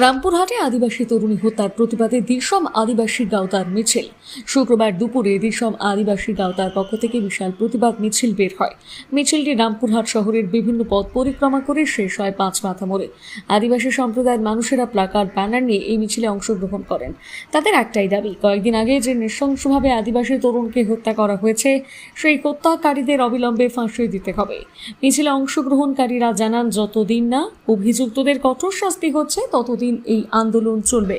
রামপুরহাটে আদিবাসী তরুণী হত্যার প্রতিবাদে দিসম আদিবাসী গাওতার মিছিল। শুক্রবার দুপুরে দিসম আদিবাসী গাওতার পক্ষ থেকে বিশাল প্রতিবাদ মিছিল বের হয়। মিছিলটি রামপুরহাট শহরের বিভিন্ন পথ পরিক্রমা করে শেষ হয় পাঁচ মাথা মোড়ে। আদিবাসী সম্প্রদায়ের মানুষেরা প্লাকার্ড ব্যানার নিয়ে এই মিছিলে অংশগ্রহণ করেন। তাদের একটাই দাবি, কয়েকদিন আগে যে নৃশংসভাবে আদিবাসী তরুণকে হত্যা করা হয়েছে, সেই হত্যাকারীদের অবিলম্বে ফাঁসি দিতে হবে। মিছিলে অংশগ্রহণকারীরা জানান, যতদিন না অভিযুক্তদের কঠোর শাস্তি হচ্ছে, ততদিন এই আন্দোলন চলবে।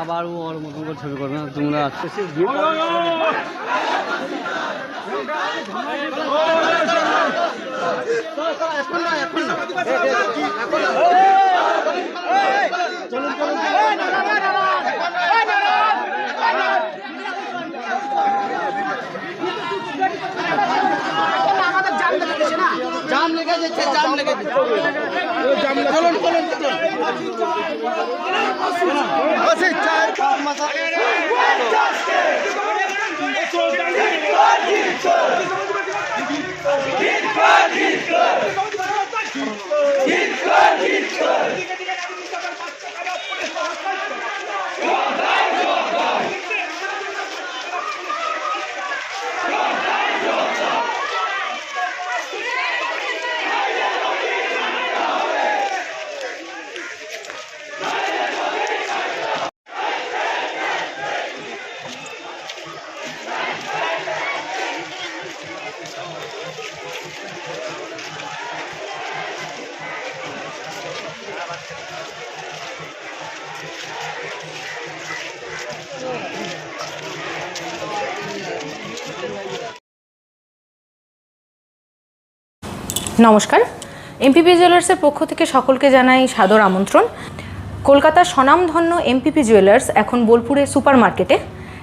আবার ওর মতন করে ছবি করবে না তোমরা আসতেছি জাম লেগে যাচ্ছে জাম লেগে চলুন চলুন আসে চার নমস্কার। এমপিপি জুয়েলার্সের পক্ষ থেকে সকলকে জানাই সাদর আমন্ত্রণ। কলকাতার স্বনামধন্য এমপিপি জুয়েলার্স এখন বোলপুরে সুপার মার্কেটে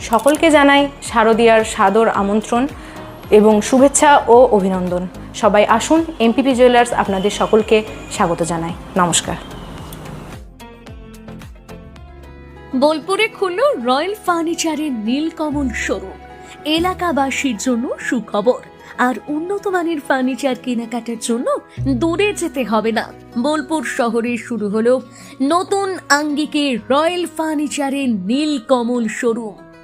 সকলকে জানাই শারদীয়ার সাদর আমন্ত্রণ এবং শুভেচ্ছা ও অভিনন্দন। সবাই আসুন এমপিপি জুয়েলার্স আপনাদের সকলকে স্বাগত জানাই। নমস্কার। বোলপুরে খুলল রয়্যাল ফার্নিচারের নীলকমল শোরুম। এলাকাবাসীর জন্য সুখবর। আর উন্নত মানের ফার্নিচার কেনাকাটার জন্য দূরে যেতে হবে না। বোলপুর শহরে শুরু হলো নতুন আঙ্গিকে রয়্যাল ফার্নিচারের নীলকমল শোরুম।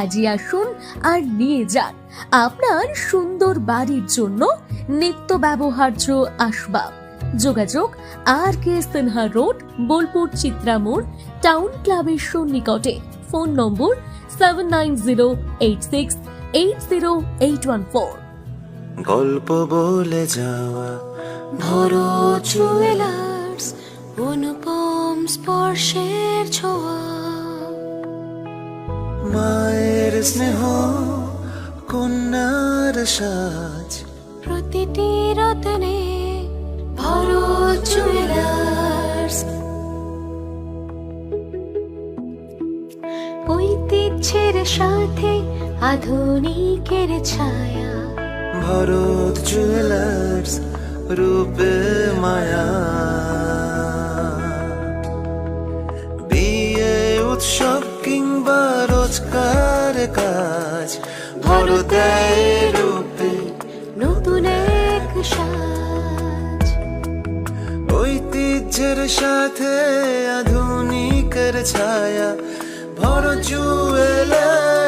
আজই আসুন আর নিয়ে যান আপনার সুন্দর বাড়ির জন্য নিত্য ব্যবহার্য আসবাব। যোগাযোগ R K Sinha road, Bolpur Chitramor, town ক্লাবের সন্নিকটে। Phone number seven nine zero eight six eight zero eight one four. গল্প বলে যাওয়া, ভরো জুয়েলার্স অনুপম স্পর্শের ছোঁয়া। মায়ের স্নেহ কন্যার সাজ। প্রতিটি রতনে ভরো জুয়েলার্স ঐতিহ্যের সাথে আধুনিকের ছায়া। ভরত জুয়েলার্স রূপে মায়া। রোজকার কাজ ভরতের রূপে নতুন এক ঐতিহ্যের সাথে আধুনিকের ছায়া ভর জুয়েলার্স